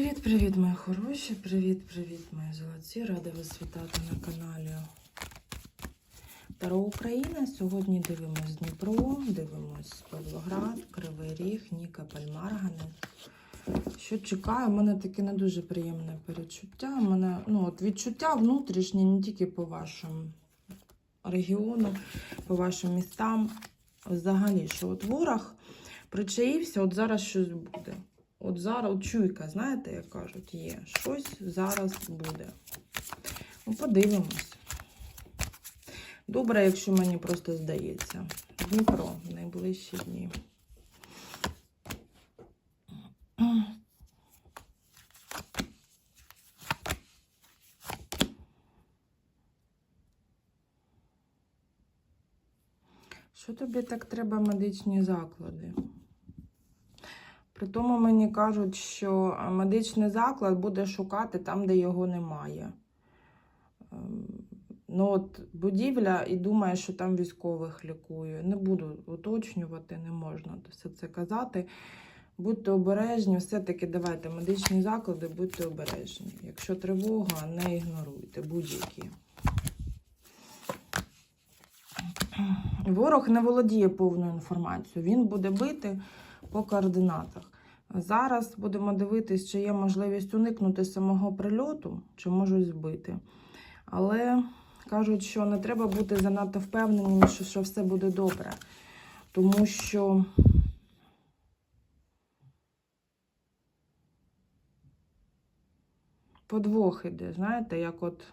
Привіт-привіт, мої хороші! Привіт-привіт, мої золоті! Рада вас вітати на каналі Таро Україна. Сьогодні дивимось Дніпро, дивимось Павлоград, Кривий Ріг, Нікополь, Марганець. Що чекаю, у мене таке не дуже приємне перечуття. У мене ну, от відчуття внутрішнє не тільки по вашому регіону, по вашим містам. Взагалі, що от ворог причаївся, от зараз щось буде. От зараз чуйка, знаєте, як кажуть, є. Щось зараз буде. Ну, подивимось. Добре, якщо мені просто здається. Дніпро найближчі дні. Що тобі так треба медичні заклади? При тому мені кажуть, що медичний заклад буде шукати там, де його немає. Ем, Ну, от будівля і думає, що там військових лікує. Не буду уточнювати, не можна все це казати. Будьте обережні, все-таки давайте медичні заклади, будьте обережні. Якщо тривога, не ігноруйте будь-які. Ворог не володіє повною інформацією. Він буде бити по координатах. Зараз будемо дивитись, чи є можливість уникнути самого прильоту, чи можуть збити. Але кажуть, що не треба бути занадто впевненим, що, що все буде добре. Тому що подвох іде, знаєте, як от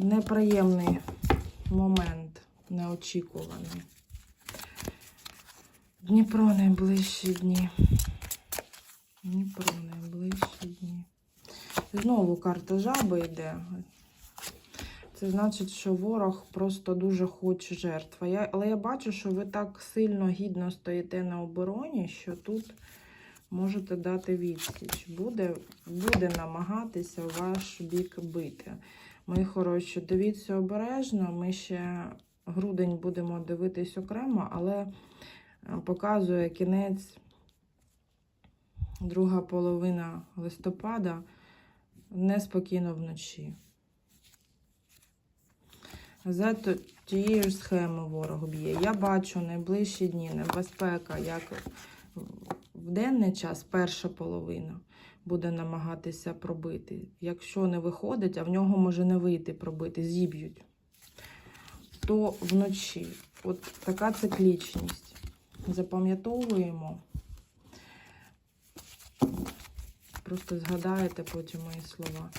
неприємний момент, неочікуваний. Дніпро найближчі дні. Дніпро найближчі дні. Знову карта жаби йде. Це значить, що ворог просто дуже хоче жертв. Я, але я бачу, що ви так сильно гідно стоїте на обороні, що тут можете дати відсіч. Буде, буде намагатися ваш бік бити. Мої хороші, дивіться обережно. Ми ще грудень будемо дивитись окремо, але показує кінець, друга половина листопада неспокійно вночі. За тією ж схемою ворог б'є. Я бачу найближчі дні небезпека, як в денний час перша половина буде намагатися пробити. Якщо не виходить, а в нього може не вийти пробити, зіб'ють, то вночі. От така циклічність. Запам'ятовуємо. Просто згадаєте потім мої слова.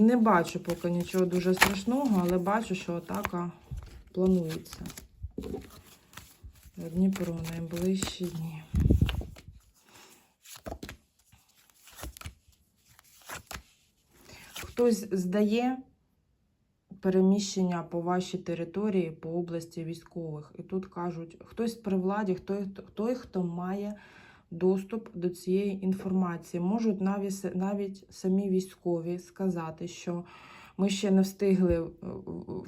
Не бачу поки нічого дуже страшного, але бачу, що атака планується. Дніпро найближчі дні. Хтось здає переміщення по вашій території, по області військових. І тут кажуть, хтось при владі, хто, той, хто має доступ до цієї інформації. Можуть навіть, навіть самі військові сказати, що ми ще не встигли е,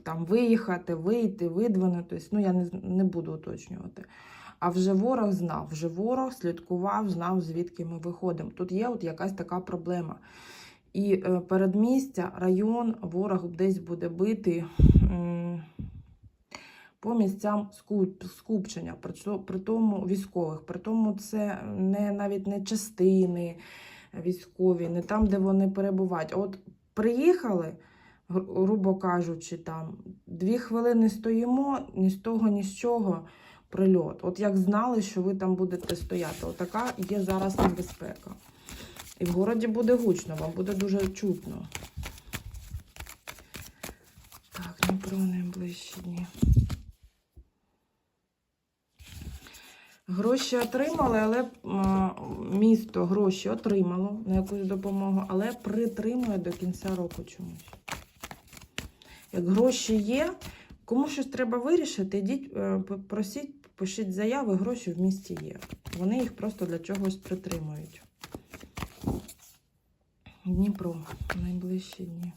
там виїхати, вийти, видвинутись. Ну, я не, не буду уточнювати. А вже ворог знав, вже ворог слідкував, знав, звідки ми виходимо. Тут є от якась така проблема. І е, передмістя, район, ворог десь буде бити по місцям скупчення, при тому військових. При тому це не навіть не частини військові, не там, де вони перебувають. От приїхали, грубо кажучи, там дві хвилини стоїмо, ні з того, ні з чого. Прильот. От як знали, що ви там будете стояти. Отака є зараз небезпека. І в городі буде гучно, вам буде дуже чутно. Так, не про найближчі дні. Гроші отримали, але місто гроші отримало на якусь допомогу, але притримує до кінця року чомусь. Як гроші є, кому щось треба вирішити, йдіть, е, просіть, пишіть заяви, гроші в місті є. Вони їх просто для чогось притримують. Дніпро найближчі дні.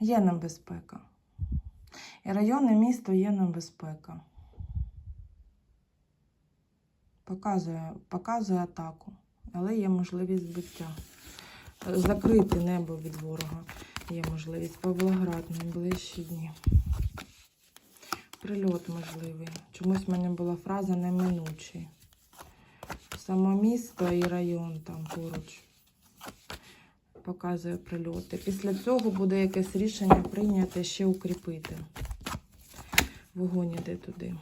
Є небезпека. І райони місто є небезпека. Показує, показує атаку, але є можливість збиття. Закрити небо від ворога. Є можливість. Павлоград найближчі дні. Прильот можливий. Чомусь в мене була фраза неминучий. Само місто і район там поруч показує прильоти. Після цього буде якесь рішення прийняти ще укріпити. Вогонь іде туди.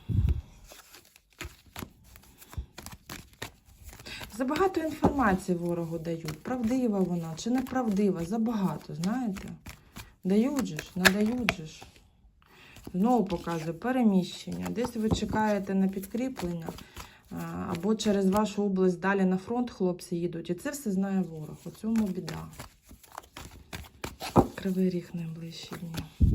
Забагато інформації ворогу дають. Правдива вона чи неправдива. Забагато, знаєте? Дають же ж, надають же ж. Знову показує переміщення. Десь ви чекаєте на підкріплення, або через вашу область далі на фронт хлопці їдуть. І це все знає ворог. У цьому біда. Кривий ріг найближчі дні.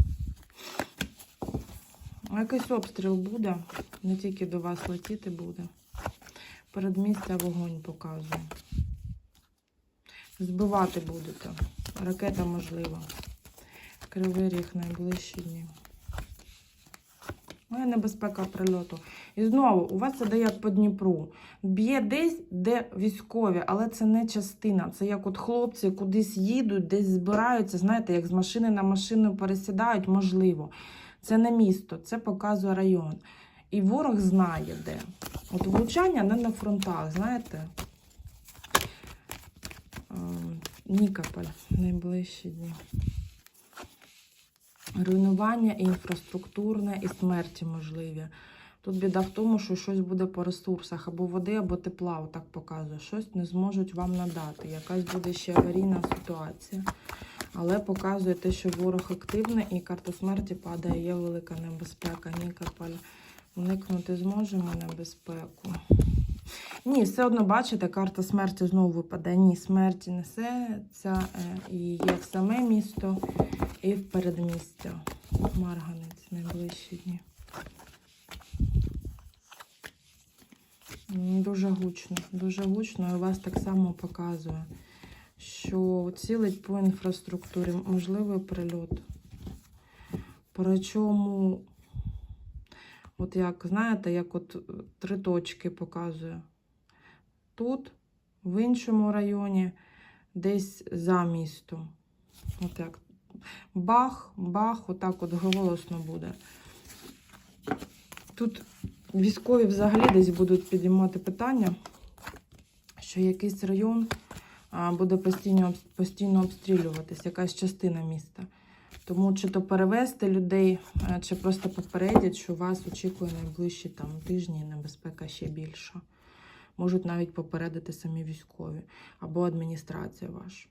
Якийсь обстріл буде, не тільки до вас летіти буде. Передмістя вогонь показує. Збивати будете. Ракета можлива. Кривий ріг найближчі дні. Моя небезпека прильоту. І знову, у вас це дає як по Дніпру. Б'є десь, де військові, але це не частина. Це як от хлопці кудись їдуть, десь збираються, знаєте, як з машини на машину пересідають, можливо. Це не місто, це показує район. І ворог знає, де. От влучання не на фронтах, знаєте. Нікополь найближчі дні. Руйнування інфраструктурне, і смерті можливі. Тут біда в тому, що щось буде по ресурсах, або води, або тепла, отак показує. Щось не зможуть вам надати. Якась буде ще аварійна ситуація. Але показує те, що ворог активний і карта смерті падає, є велика небезпека. Нікополь. Уникнути зможемо небезпеку. Ні, все одно, бачите, карта смерті знову випадає. Ні, смерті несеться е, і є в саме місто, і в передмістя. Марганець найближчі дні. Дуже гучно, дуже гучно, і вас так само показує, що цілить по інфраструктурі можливий прильот. Причому, от як, знаєте, як от е, три точки показує. Тут, в іншому районі, десь за містом. От як. Бах, бах, отак от голосно буде. Тут військові взагалі десь будуть підіймати питання, що якийсь район буде постійно, постійно обстрілюватись, якась частина міста. Тому чи то перевести людей, е, чи просто попередять, що вас очікує найближчі там, тижні небезпека ще більша. Можуть навіть попередити самі військові або адміністрація ваша.